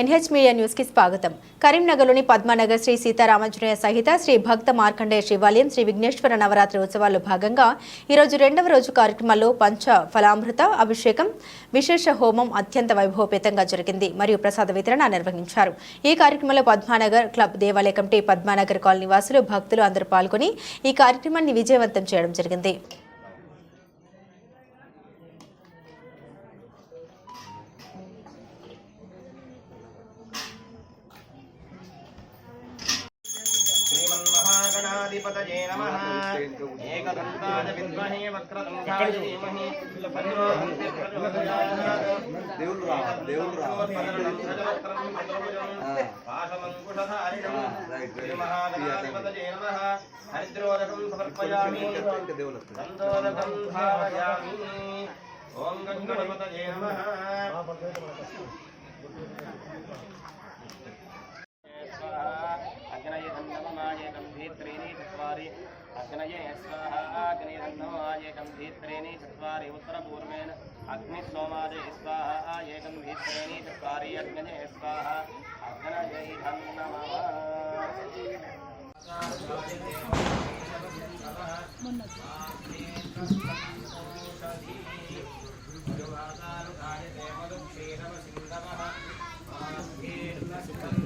NH media న్యూస్కి స్వాగతం. కరీంనగర్లోని పద్మానగర్ శ్రీ సీతారామాంజనేయ సహిత శ్రీ భక్త మార్కండేయ శివాలయం శ్రీ విఘ్నేశ్వర నవరాత్రి ఉత్సవాల్లో భాగంగా ఈరోజు రెండవ రోజు కార్యక్రమంలో పంచ ఫలామృత అభిషేకం విశేష హోమం అత్యంత వైభవపేతంగా జరిగింది మరియు ప్రసాద వితరణ నిర్వహించారు. ఈ కార్యక్రమంలో పద్మానగర్ క్లబ్ దేవాలయ కమిటీ పద్మానగర్ కాలనీ వాసులు భక్తులు అందరూ పాల్గొని ఈ కార్యక్రమాన్ని విజయవంతం చేయడం జరిగింది. గణాధిపతయే నమ. ఏకదంతాయ విద్మహే వక్రదంతాయ నమ హరిద్రోదకం సమర్పయామి. ఓం గణపతయే నమ. अग्नये स्वाहाग्निरन्नमायेकं भीत्रेणि चत्वारि उत्तरपूर्वेण अग्निसोमादे स्वाहा एकं भीत्रेणि चत्वारि अग्नये स्वाहा अग्नयै धन्नमः ुकाय देवदुःखेरवसिन्दवः मार्गेर्न सुखम्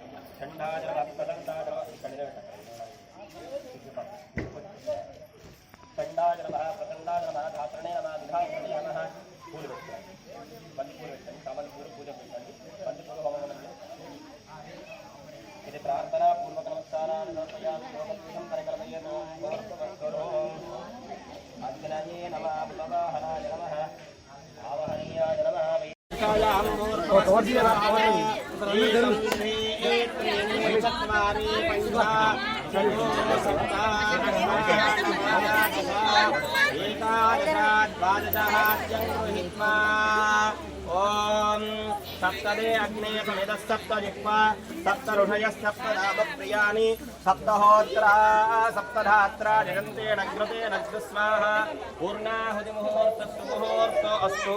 ಚಂಡಾಯ ನಮಃ ಪ್ರಚಂಡಾಯ ನಮಃ ಧಾತ್ರಣೆ ನಮಃ ವಿಧಾತ್ರಣೆ ನಮಃ పూలు పెట్టండి బంతి పూలు పెట్టండి కమల పూలు పూజ పెట్టండి బంతి పూలు एकादशाद्वादशाद्यङ्गोहित्वा ॐ सप्तदे अग्ने समेतः सप्त जिह्वा सप्त ऋषयः सप्त दापप्रियाणि सप्तहोत्राः, सप्तधात्रा जगन्ते नग्रते नग्रस्वाः पूर्णाहुतिमुहूर्तस्तु मुहूर्तो अस्तु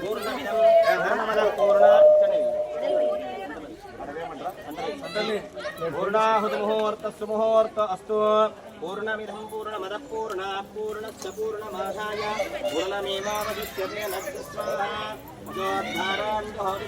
पूर्णमिदम् పూర్ణాహుతి ముహూర్తస్సు ముహూర్త అస్తు. పూర్ణమిదం పూర్ణమద పూర్ణ పూర్ణస్య పూర్ణమాదాయ పూర్ణమేవావశిష్యతే నగ్రస్వాహ జోద్ధారాన్